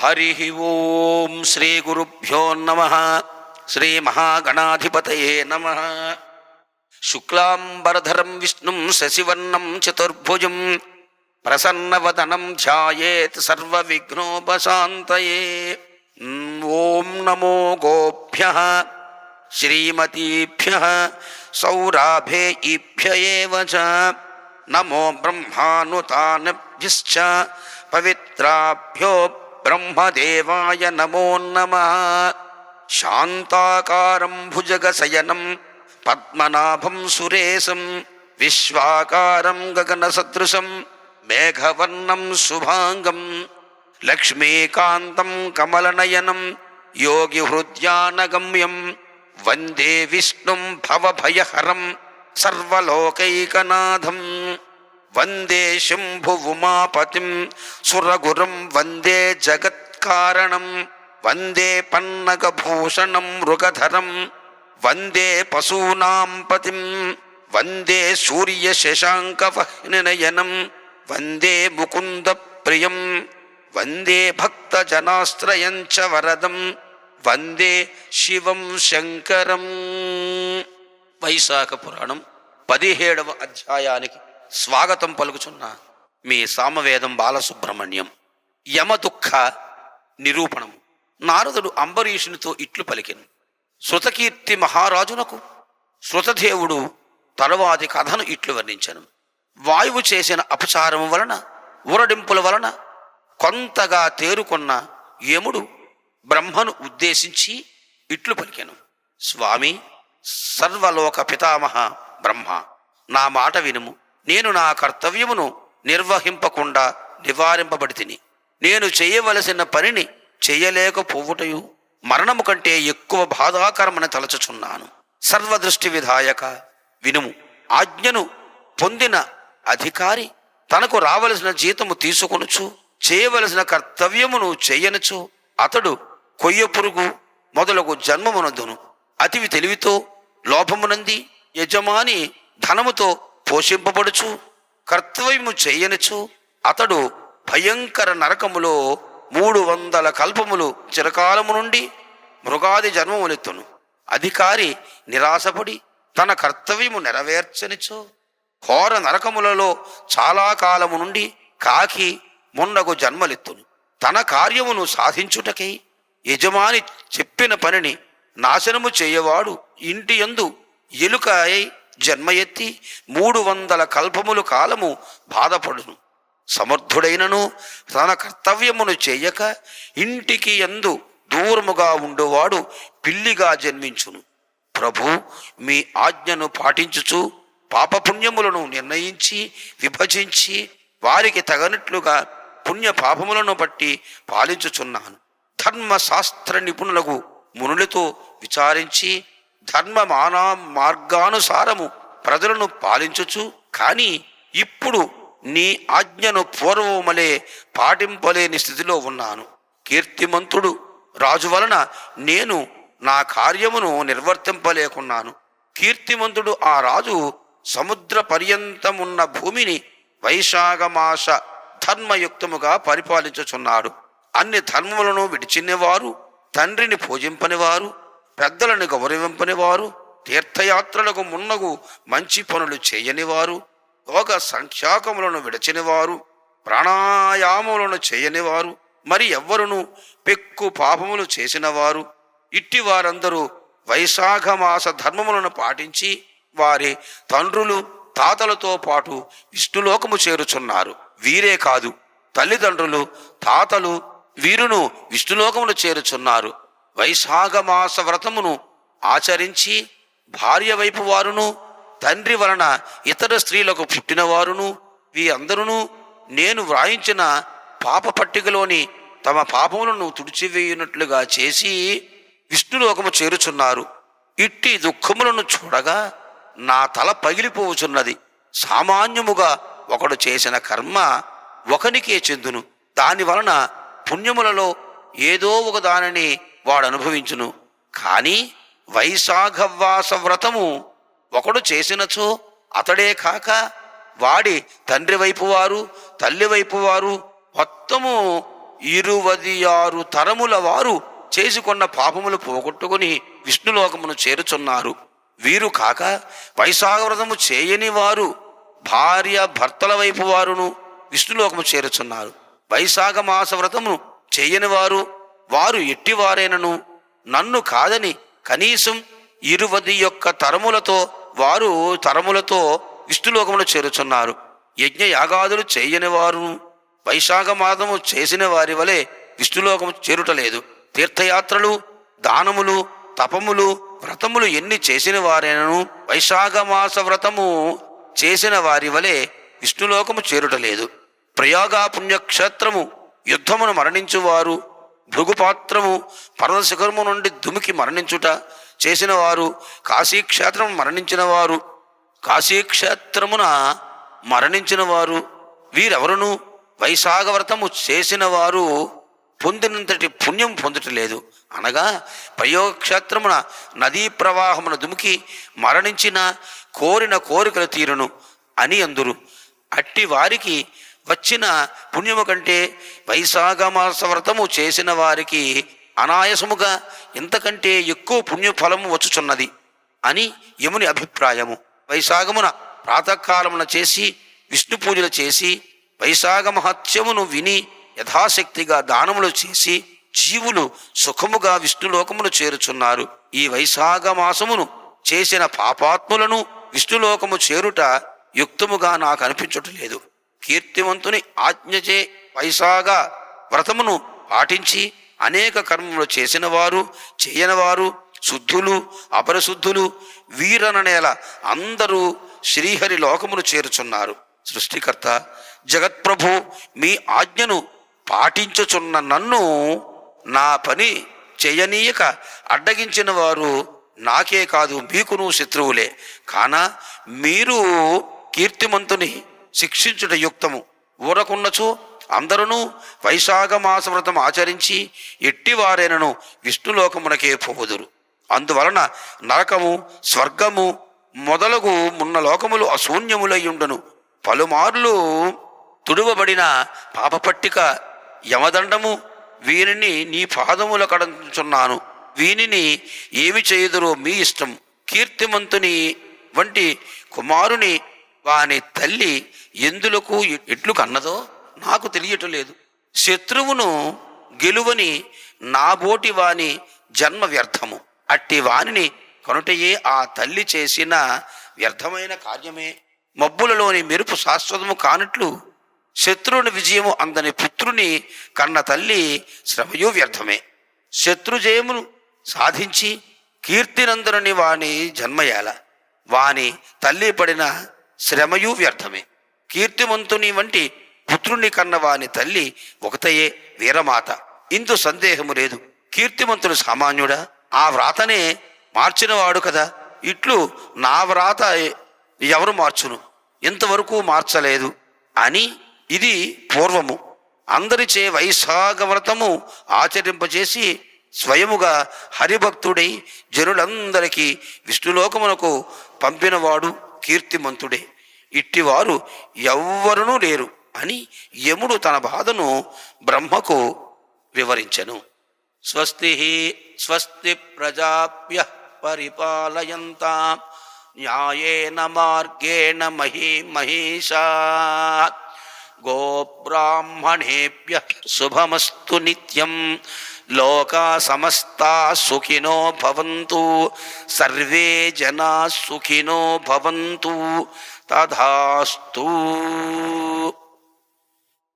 हरि ॐ श्रीगुरुभ्यो नमः। नम श्री महागणाधिपत नम। शुक्लांबरधर विष्णु प्रसन्नवदनं चतुर्भुज प्रसन्न वनम नमो ओं नमो गोभ्य, श्रीमतीभ्य सौराभेभ्य नमो ब्रह्मानुतानभ्यश्च पवित्राभ्योऽभ्य பிரம்மதேவாய நமோ நம சாந்தாக்காரம் புஜகசயனம் பத்மநாபம் சுரேசம் விஸ்வாகாரம் ககனசத்ருசம் மேகவர்ணம் சுபாங்கம் லக்ஷ்மீகாந்தம் கமலநயனம் யோகி ஹிருத்யானகம்யம் வந்தே விஷ்ணும் பவபயஹரம் சர்வலோகைகநாதம் సర్వలోకైకనాథం వందే శంభు ఉమాపతిం సురగురం వందే జగత్కారణం వందే పన్నగభూషణం మృగధరం వందే పశూనాం పతిం వందే సూర్యశశాంకవహ్నినయనం వందే ముకుంద ప్రియం వందే భక్తజనాశ్రయం చ వరదం వందే శివం శంకరం వైశాఖ పురాణం పదిహేడవ అధ్యాయానికి స్వాగతం పలుకుచున్న మీ సామవేదం బాలసుబ్రహ్మణ్యం. యమ దుఃఖ నిరూపణము. నారదుడు అంబరీషునితో ఇట్లు పలికెను. శృతకీర్తి మహారాజునకు శృతదేవుడు తరువాతి కథను ఇట్లు వర్ణించను. వాయువు చేసిన అపచారము వలన ఊరడింపుల వలన కొంతగా తేరుకున్న యముడు బ్రహ్మను ఉద్దేశించి ఇట్లు పలికెను. స్వామి సర్వలోక పితామహ బ్రహ్మ నా మాట వినుము. నేను నా కర్తవ్యమును నిర్వహింపకుండా నివారింపబడి తిని నేను చేయవలసిన పనిని చేయలేకపోవుటయు మరణము కంటే ఎక్కువ బాధాకరమని తలచుచున్నాను. సర్వదృష్టి విధాయక వినుము. ఆజ్ఞను పొందిన అధికారి తనకు రావలసిన జీతము తీసుకొనుచు చేయవలసిన కర్తవ్యమును చేయనుచు అతడు కొయ్య పురుగు మొదలగు జన్మమునందును. అతివి తెలివితో లోభమునంది యజమాని ధనముతో పోషింపబడుచు కర్తవ్యము చేయనుచు అతడు భయంకర నరకములో మూడు వందల కల్పములు చిరకాలము నుండి మృగాది జన్మములెత్తును. అధికారి నిరాశపడి తన కర్తవ్యము నెరవేర్చనిచో ఘోర నరకములలో చాలా కాలము నుండి కాకి మున్నగు జన్మలెత్తును. తన కార్యమును సాధించుటకై యజమాని చెప్పిన పనిని నాశనము చేయవాడు ఇంటి యందు ఎలుక అయి జన్మ ఎత్తి మూడు వందల కల్పములు కాలము బాధపడును. సమర్థుడైనను తన కర్తవ్యమును చేయక ఇంటికి ఎందు దూరముగా ఉండువాడు పిల్లిగా జన్మించును. ప్రభు మీ ఆజ్ఞను పాటించుచు పాపపుణ్యములను నిర్ణయించి విభజించి వారికి తగనట్లుగా పుణ్య పాపములను బట్టి పాలించుచున్నాను. ధర్మశాస్త్ర నిపుణులకు మునులతో విచారించి ధర్మ మానా మార్గానుసారము ప్రజలను పాలించుచు కానీ ఇప్పుడు నీ ఆజ్ఞను పూర్వములే పాటింపలేని స్థితిలో ఉన్నాను. కీర్తిమంతుడు రాజు వలన నేను నా కార్యమును నిర్వర్తింపలేకున్నాను. కీర్తిమంతుడు ఆ రాజు సముద్ర పర్యంతమున్న భూమిని వైశాఖమాస ధర్మయుక్తముగా పరిపాలించుచున్నాడు. అన్ని ధర్మములను విడిచినవారు తండ్రిని పూజింపనివారు పెద్దలను గౌరవింపనివారు తీర్థయాత్రలకు మున్నగు మంచి పనులు చేయనివారు యోగ సంఖ్యాకములను విడచినవారు ప్రాణాయామములను చేయనివారు మరి ఎవ్వరును పెక్కు పాపములు చేసినవారు. ఇట్టి వారందరూ వైశాఖ మాస ధర్మములను పాటించి వారి తండ్రులు తాతలతో పాటు విష్ణులోకము చేరుచున్నారు. వీరే కాదు తల్లిదండ్రులు తాతలు వీరును విష్ణులోకమును చేరుచున్నారు. వైశాఖమాస వ్రతమును ఆచరించి భార్య వైపు వారును తండ్రి వలన ఇతర స్త్రీలకు పుట్టినవారును వీరందరూ నేను వ్రాయించిన పాప పట్టికలోని తమ పాపములను తుడిచివేయునట్లుగా చేసి విష్ణులోకము చేరుచున్నారు. ఇట్టి దుఃఖములను చూడగా నా తల పగిలిపోవుచున్నది సామాన్యముగా ఒకడు చేసిన కర్మ ఒకనికే చెందును. దాని వలన పుణ్యములలో ఏదో ఒక దానిని వాడు అనుభవించును కానీ వైశాఖవాస వ్రతము ఒకడు చేసినచో అతడే కాక వాడి తండ్రి వైపు వారు తల్లి వైపు వారు మొత్తము ఇరువది ఆరు తరముల వారు చేసుకున్న పాపములు పోగొట్టుకుని విష్ణులోకమును చేరుచున్నారు. వీరు కాక వైశాఖ వ్రతము చేయని వారు భార్య భర్తల వైపు వారును విష్ణులోకము చేరుచున్నారు. వైశాఖ మాస వ్రతము చేయని వారు వారు ఎట్టివారైనను నన్ను కాదని కనీసం ఇరువది యొక్క తరములతో వారు తరములతో విష్ణులోకమును చేరుచున్నారు. యజ్ఞ యాగాదులు చేయని వారు వైశాఖ మాసము చేసిన వారి వలె విష్ణులోకము చేరుటలేదు. తీర్థయాత్రలు దానములు తపములు వ్రతములు ఎన్ని చేసిన వారైనను వైశాఖ మాస వ్రతము చేసిన వారి వలె విష్ణులోకము చేరుటలేదు. ప్రయాగా పుణ్యక్షేత్రము యుద్ధమును మరణించువారు భృగుపాత్రము పర్వతశిఖరము నుండి దుమికి మరణించుట చేసిన వారు కాశీక్షేత్రం మరణించిన వారు కాశీక్షేత్రమున మరణించిన వారు వీరెవరును? వైశాగవ్రతము చేసిన వారు పొందినంతటి పుణ్యం పొందటలేదు. అనగా ప్రయోగక్షేత్రమున నదీ ప్రవాహమున దుమికి మరణించిన కోరిన కోరికలు తీరును అని అందురు. అట్టి వారికి వచ్చిన పుణ్యము కంటే వైశాఖ మాస వ్రతము చేసిన వారికి అనాయసముగా ఇంతకంటే ఎక్కువ పుణ్యఫలము వచ్చుచున్నది అని యముని అభిప్రాయము. వైశాఖమున ప్రాతకాలమున చేసి విష్ణు పూజలు చేసి వైశాఖ మహత్యమును విని యథాశక్తిగా దానములు చేసి జీవులు సుఖముగా విష్ణులోకమును చేరుచున్నారు. ఈ వైశాఖ మాసమును చేసిన పాపాత్ములను విష్ణులోకము చేరుట యుక్తముగా నాకు అనిపించటలేదు కీర్తివంతుని ఆజ్ఞచే వైశాఖ వ్రతమును పాటించి అనేక కర్మములు చేసిన వారు చేయనివారు శుద్ధులు అపరిశుద్ధులు వీరననేల అందరూ శ్రీహరి లోకమును చేరుచున్నారు. సృష్టికర్త జగత్ప్రభు మీ ఆజ్ఞను పాటించుచున్న నన్ను నా పని చేయనీయక అడ్డగించిన వారు నాకే కాదు మీకును శత్రువులే. కాన మీరు కీర్తిమంతుని శిక్షించుట యుక్తము. ఊరకున్నచో అందరూ వైశాఖ మాసవ్రతం ఆచరించి ఎట్టివారైనను విష్ణులోకమునకే పోవుదురు. అందువలన నరకము స్వర్గము మొదలగు మున్న లోకములు అశూన్యములయ్యుండును. పలుమార్లు తుడువబడిన పాపపట్టిక యమదండము వీనిని నీ పాదముల కడంచున్నాను వీనిని ఏమి చేయుదురో మీ ఇష్టం. కీర్తిమంతుని వంటి కుమారుని వాని తల్లి ఎందులకు ఎట్లు కన్నదో నాకు తెలియటం లేదు శత్రువును గెలువని నాబోటి వాని జన్మ వ్యర్థము. అట్టి వానిని కొనుటయే ఆ తల్లి చేసిన వ్యర్థమైన కార్యమే. మబ్బులలోని మెరుపు శాశ్వతము కానట్లు శత్రువుని విజయము అందని పుత్రుని కన్న తల్లి శ్రమయు వ్యర్థమే. శత్రుజయమును సాధించి కీర్తినందునని వాని జన్మయాల. వాని తల్లి పడిన శ్రమయు వ్యర్థమే. కీర్తిమంతుని వంటి పుత్రుని కన్నవాని తల్లి ఒకతయే వీరమాత. ఇందు సందేహము లేదు. కీర్తిమంతుడు సామాన్యుడా? ఆ వ్రాతనే మార్చినవాడు కదా. ఇట్లు నా వ్రాత ఎవరు మార్చును? ఇంతవరకు మార్చలేదు. అని ఇది పూర్వము. అందరిచే వైశాఖ వ్రతము ఆచరింపజేసి స్వయముగా హరిభక్తుడై జనులందరికీ విష్ణులోకమునకు పంపినవాడు కీర్తిమంతుడే. ఇట్టివారు ఎవ్వరునూ లేరు అని యముడు తన బాధను బ్రహ్మకు వివరించెను. స్వస్తి స్వస్తి ప్రజాభ్య పరిపాలయంతా న్యాయేన మార్గేణ మహీ మహిషా. గోబ్రాహ్మణేభ్య శుభమస్తు నిత్యం लोका समस्ता सुखिनो भवन्तु सर्वे जना सुखिनो भवन्तु तथास्तु।